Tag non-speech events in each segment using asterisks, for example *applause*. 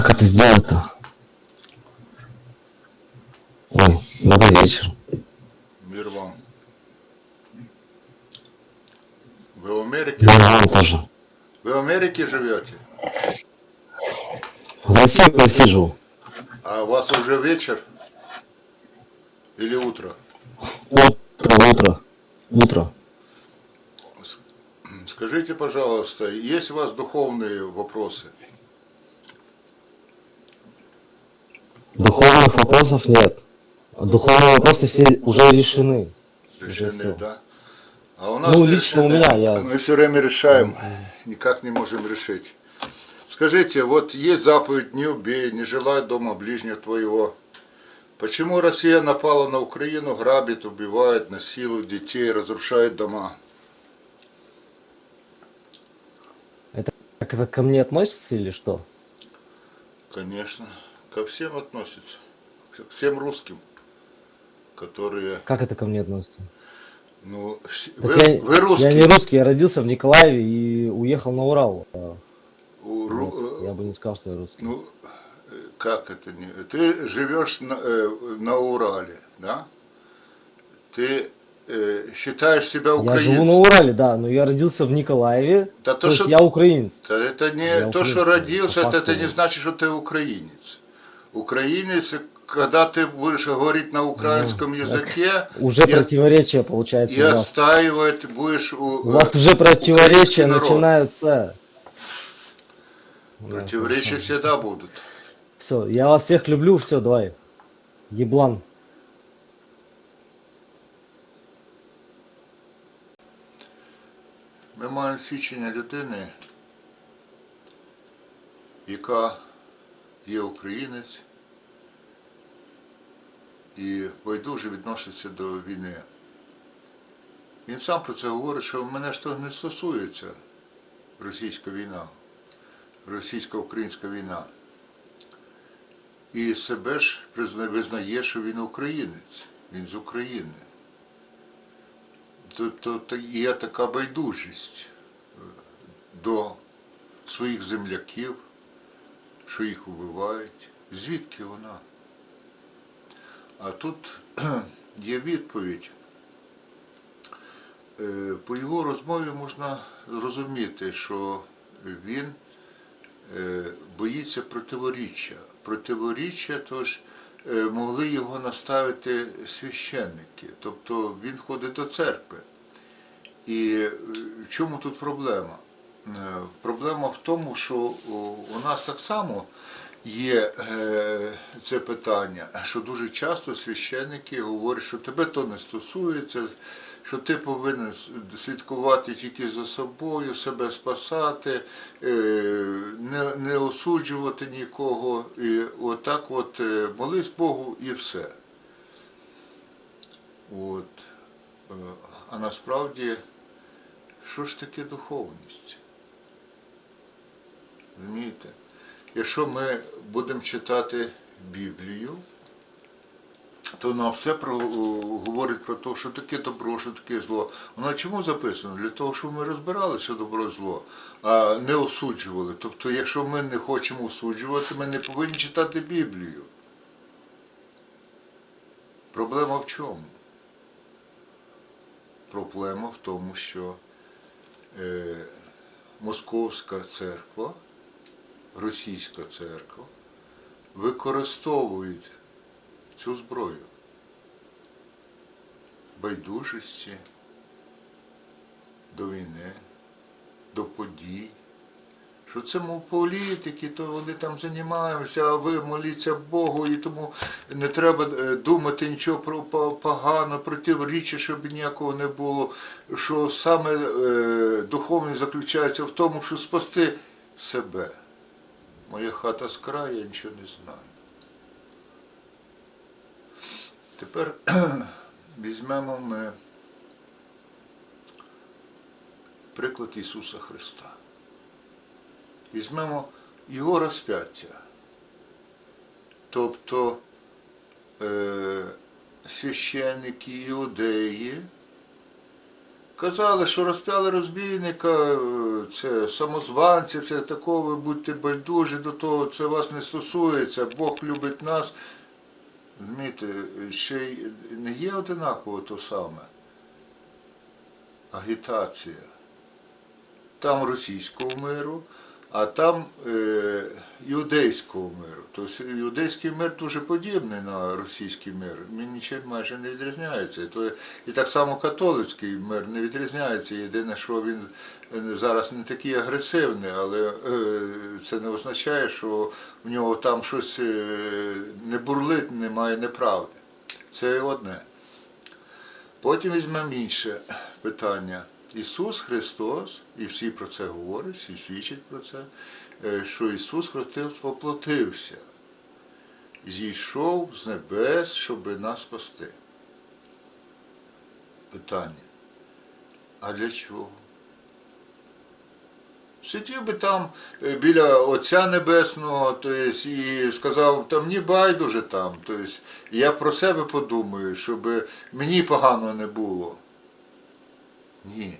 как это сделать-то? Ой, добрый вечер. Мир вам. Вы в Америке? И вам тоже. Вы в Америке живете? В России просиживал. А у вас уже вечер? Или утро? Утро, утро. Утро. Скажите, пожалуйста, есть у вас духовные вопросы? Вопросов нет. Духовные вопросы все уже решены. Решены, да? А у нас Ну, лично у решены. меня, я- Мы все время решаем, никак не можем решить. Скажите, вот есть заповедь «Не убей, не желай дома ближнего твоего». Почему Россия напала на Украину, грабит, убивает, насилует детей, разрушает дома? Так это ко мне относится или что? Конечно, ко всем относится, всем русским, которые, Как это ко мне относится? ну, Так вы, я, вы русские, я не русский, я родился в Николаеве и уехал на Урал. У ру- вот, я бы не сказал, что я русский. ну, э, как это не, ты живешь на, э, на Урале, да? Ты э, считаешь себя я украинцем? живу на Урале, да, но я родился в Николаеве, Да то, то, есть что, я украинец. да это не Я то, что украинец, родился, по это, это не значит, что ты украинец. Украинец, когда ты будешь говорить на украинском языке, Уже я- противоречия получается и у вас. отстаивать будешь у, У вас э, уже противоречия украинский народ. начинаются. Противоречия всегда будут. Все, я вас всех люблю, все, давай. Еблан. Ми маємо свідчення людини, яка є українець і байдуже відноситься до війни. Він сам про це говорить, що мене ж то не стосується російська війна, російсько-українська війна. І себе ж визнає, що він українець, він з України. Тобто є така байдужість е, до своїх земляків, що їх вбивають. Звідки вона? А тут *clears throat* є відповідь. Е, По його розмові можна зрозуміти, що він е, боїться противоріччя. Противоріччя, тож е, могли його наставити священники. Тобто він ходить до церкви. І в чому тут проблема? Проблема в тому, що у нас так само є е, це питання, що дуже часто священники говорять, що тебе то не стосується, що ти повинен слідкувати тільки за собою, себе спасати, е, не, не осуджувати нікого. І отак от е, молись Богу і все. От. А насправді, що ж таке духовність? Розумієте? Якщо ми будемо читати Біблію, то вона все про, говорить про те, що таке добро, що таке зло. Вона чому записано? Для того, щоб ми розбиралися добро зло, а не осуджували. Тобто, якщо ми не хочемо осуджувати, ми не повинні читати Біблію. Проблема в чому? Проблема в тому, що е, Московська церква, російська церква використовують цю зброю байдужості до війни, до подій. Що це мов політики, то вони там займаються, а ви моліться Богу, і тому не треба е, думати нічого про погано, протиріччя, щоб ніякого не було. Що саме е, духовність заключається в тому, що спасти себе. Моя хата з краю, я нічого не знаю. Тепер *clears throat* візьмемо ми приклад Ісуса Христа. Візьмемо Його розп'яття. Тобто е, священники іудеї Казали, що розп'яли розбійника, е, це самозванці, це такого, ви будьте байдужі до того, це вас не стосується, Бог любить нас. Розумієте, ще й не є одинаково то саме. Агітація. Там російського миру, а там е, юдейського миру. Тобто юдейський мир дуже подібний на російський мир. Він нічим майже не відрізняється. І так само католицький мир не відрізняється. Єдине, що він е, зараз не такий агресивний, але е, це не означає, що в нього там щось е, не бурлить, немає неправди. Це одне. Потім візьмемо інше питання. Ісус Христос, і всі про це говорять, всі свідчать про це, е, що Ісус Христос поплотився, зійшов з небес, щоб нас спасти. Питання. А для чого? Сидів би там е, біля Отця Небесного, то і сказав, та мені байдуже там. То я про себе подумаю, щоб мені погано не було. Ні.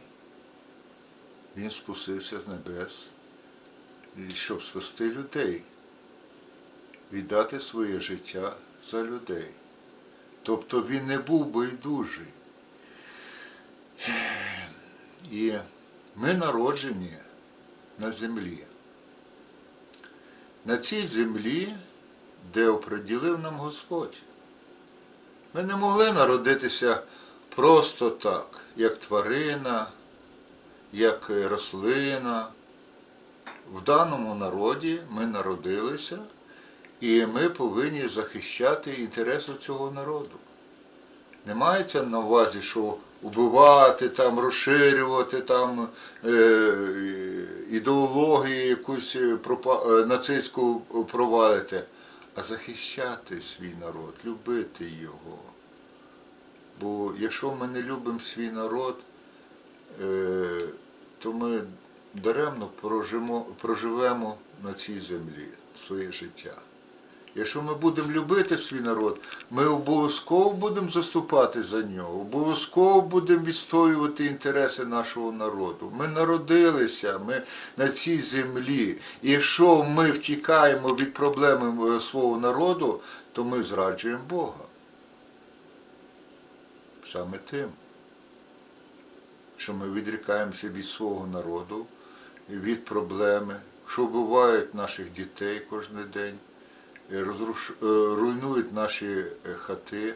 Він спустився з небес, щоб спасти людей, віддати своє життя за людей. Тобто він не був байдужий. І ми народжені на землі. На цій землі, де оприділив нам Господь. Ми не могли народитися просто так, як тварина, як рослина. В даному народі ми народилися, і ми повинні захищати інтереси цього народу. Не мається на увазі, що убивати, там, розширювати там е, ідеологію якусь е, пропа- е, нацистську провалити, а захищати свій народ, любити його. Бо якщо ми не любимо свій народ, е, то ми даремно проживемо на цій землі своє життя. Якщо ми будемо любити свій народ, ми обов'язково будемо заступати за нього, обов'язково будемо відстоювати інтереси нашого народу. Ми народилися, ми на цій землі. І якщо ми втікаємо від проблеми е, свого народу, то ми зраджуємо Бога. Саме тим, що ми відрікаємося від свого народу, від проблеми, що вбивають наших дітей кожен день розруш... е, руйнують наші е, хати.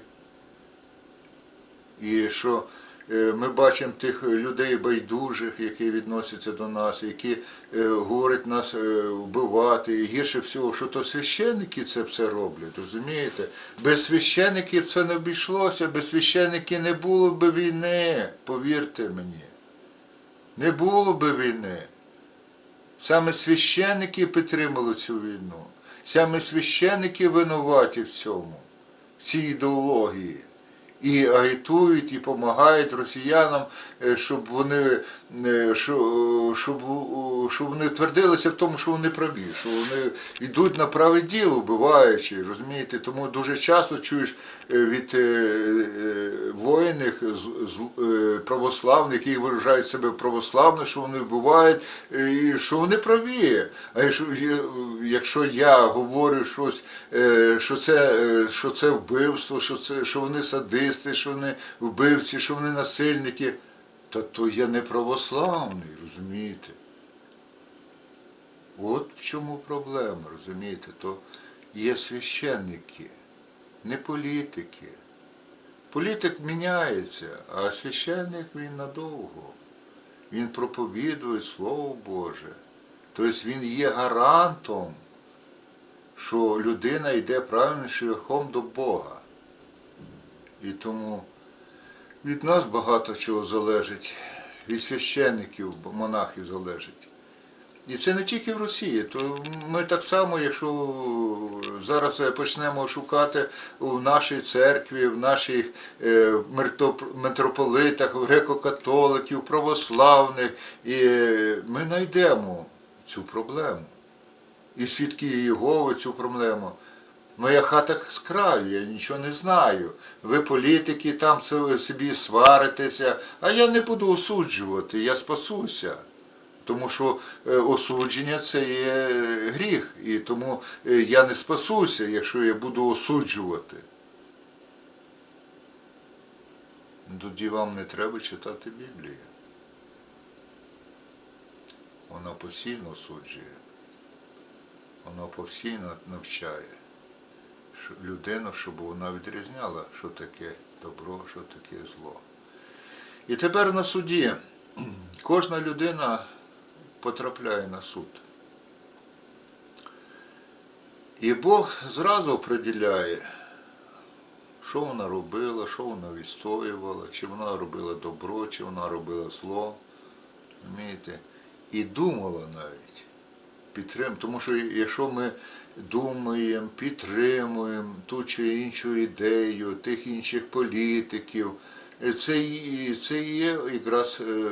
І що е, ми бачимо тих людей байдужих, які відносяться до нас, які е, говорять нас е, вбивати. І гірше всього, що то священники це все роблять, розумієте? Без священиків це не обійшлося, без священиків не було би війни, повірте мені. Не було би війни. Саме священники підтримали цю війну. Саме священники винуваті в цьому, в цій ідеології. І агітують, і допомагають росіянам, е, щоб вони, е, щоб, е, щоб вони твердилися в тому, що вони праві, що вони йдуть на праве діло, вбиваючи, розумієте? Тому дуже часто чуєш від воїнів православних, які виражають себе православно, що вони вбивають, і що вони праві. А якщо, якщо я говорю щось, що це, що це вбивство, що, це, що вони садисти, що вони вбивці, що вони насильники, то, то я не православний, розумієте? От в чому проблема, розумієте? То є священники, не політики. Політик міняється, а священник він надовго. Він проповідує Слово Боже. Тобто він є гарантом, що людина йде правильним шляхом до Бога. І тому від нас багато чого залежить, від священників, монахів залежить. І це не тільки в Росії. То ми так само, якщо зараз почнемо шукати у нашій церкві, в наших е, митрополитах, греко-католиків, православних, і ми знайдемо цю проблему. І свідки Єгови цю проблему. Моя хата з краю, я нічого не знаю. Ви політики там собі сваритеся, а я не буду осуджувати, я спасуся. Тому що е, осудження це є е, гріх, і тому е, я не спасуся, якщо я буду осуджувати. Тоді вам не треба читати Біблію. Вона постійно осуджує, вона постійно навчає людину, щоб вона відрізняла, що таке добро, що таке зло. І тепер на суді *clears throat* кожна людина потрапляє на суд. І Бог зразу определяє, що вона робила, що вона відстоювала, чи вона робила добро, чи вона робила зло. Розумієте? І думала навіть. Підтрим... Тому що якщо ми думаємо, підтримуємо ту чи іншу ідею, тих інших політиків, це, це є якраз е,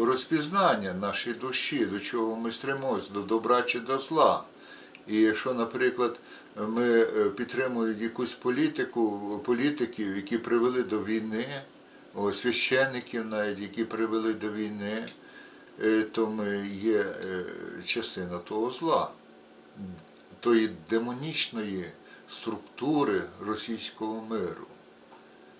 розпізнання нашої душі, до чого ми стремимося, до добра чи до зла. І якщо, наприклад, ми е, підтримуємо якусь політику, політиків, які привели до війни, священників навіть, які привели до війни, то ми є е, частина того зла, тої демонічної структури російського миру.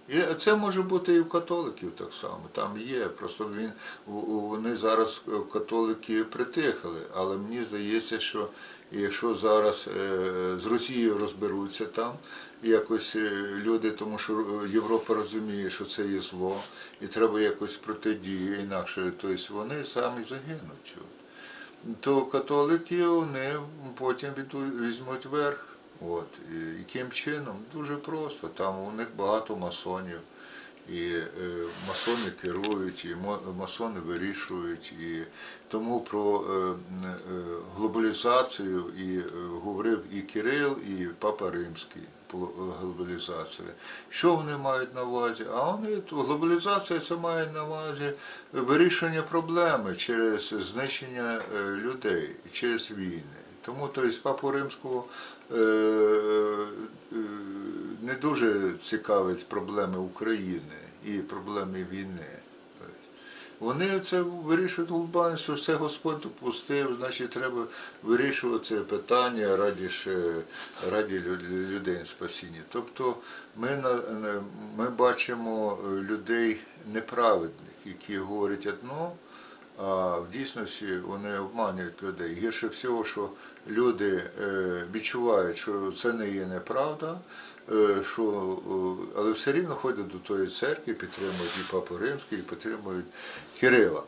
І це може бути і в католиків так само. Там є. Просто він, вони зараз е, католики притихли. Але мені здається, що якщо зараз е, з Росією розберуться там, якось е, люди, тому що е, Європа розуміє, що це є зло, і треба якось протидії інакше, тобто вони самі загинуть. То католики вони потім візьмуть верх. От. І яким чином? Дуже просто. Там у них багато масонів. І е, масони керують, і масони вирішують. І тому про е, е, глобалізацію і говорив і Кирил, і Папа Римський про глобалізацію. Що вони мають на увазі? А вони глобалізація це має на увазі вирішення проблеми через знищення людей, через війни. Тому тобто, папу римського е, е, не дуже цікавить проблеми України і проблеми війни. Вони це вирішують глобально, що все Господь допустив, значить треба вирішувати це питання раді, раді людей спасіння. Тобто ми, ми бачимо людей неправедних, які говорять одно, а в дійсності вони обманюють людей. Гірше всього, що люди е, відчувають, що це не є неправда, е, що, е, але все рівно ходять до тої церкви, підтримують і Папу Римський, і підтримують Кирила.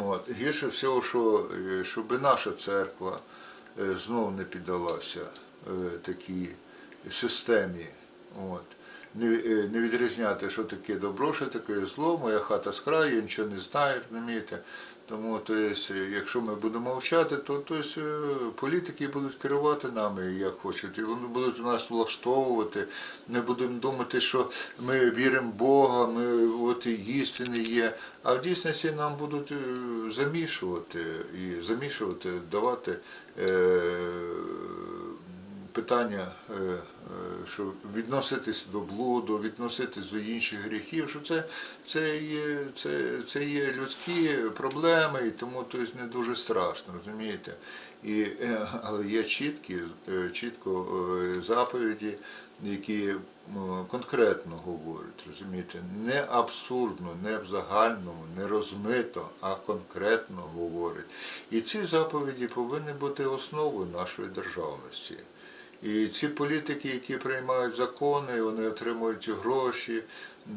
От. Гірше всього, що, щоб наша церква знов не піддалася такій системі. От. Не відрізняти, що таке добро, що таке зло, моя хата з краю, я нічого не знаю, розумієте. Тому, то есть, е, якщо ми будемо мовчати, то, то есть, е, політики будуть керувати нами як хочуть. І вони будуть нас влаштовувати. Ми будемо думати, що ми віримо в Бога, ми от і істини є. А в дійсності нам будуть е, замішувати і замішувати, давати е, питання, е, е, що відноситись до блуду, відноситись до інших гріхів, що це, це, є, це, це є людські проблеми, і тому тобто, не дуже страшно, розумієте? І, е, але є чіткі, чітко заповіді, які конкретно говорять, розумієте, не абсурдно, не в загальному, не розмито, а конкретно говорять. І ці заповіді повинні бути основою нашої державності. І ці політики, які приймають закони, вони отримують гроші.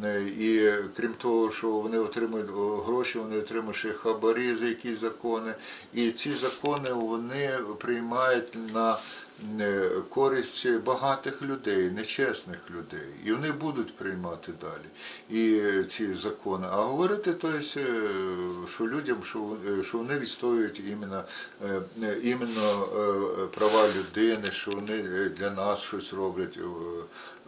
е, І крім того, що вони отримують гроші, вони отримують ще хабарі за якісь закони. І ці закони вони приймають на е, користь багатих людей, нечесних людей. І вони будуть приймати далі і е, ці закони. А говорити, то есть, е, що людям, що, вон- е, вони відстоюють іменно, е, е, іменно е, права людини, що вони е, для нас щось роблять, е,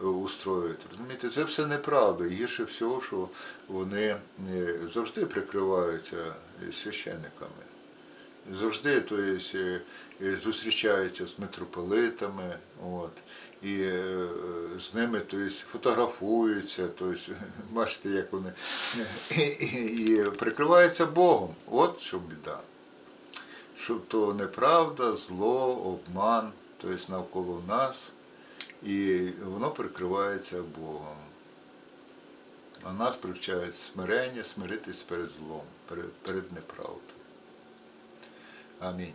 е, устроюють. Розумієте, це все неправда. Гірше всього, що вони е, завжди прикриваються священниками. Завжди то есть, е, е, зустрічаються з митрополитами, от, і е, з ними то есть, фотографуються, то есть, *laughs* бачите, як вони і, і, і прикриваються Богом. От що біда. Що то неправда, зло, обман, тобто навколо нас, і воно прикривається Богом. А нас привчають смирення, смиритись перед злом, перед, перед неправдою. 아멘.